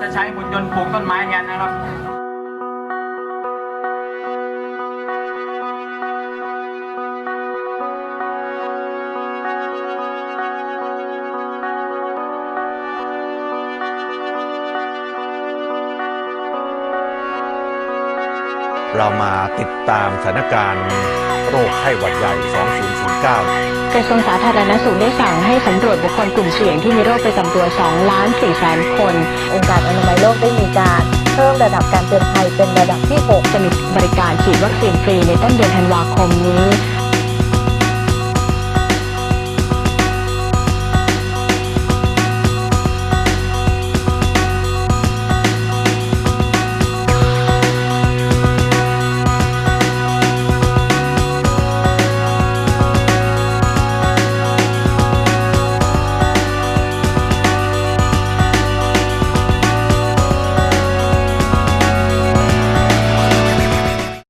จะใช้หุ่นยนต์ปลูกต้นไม้แทนนะครับเรามาติดตามสถานการณ์โรคไข้หวัดใหญ่ 2009 กระทรวงสาธารณสุขได้สั่งให้สำรวจบุคคลกลุ่มเสี่ยงที่มีโรคประจำตัว 2 ล้าน4แสนคน องค์การอนามัยโลกได้มีการเพิ่มระดับการเตือนภัยเป็นระดับที่ 6 จะมีบริการฉีดวัคซีนฟรีในต้นเดือนธันวาคมนี้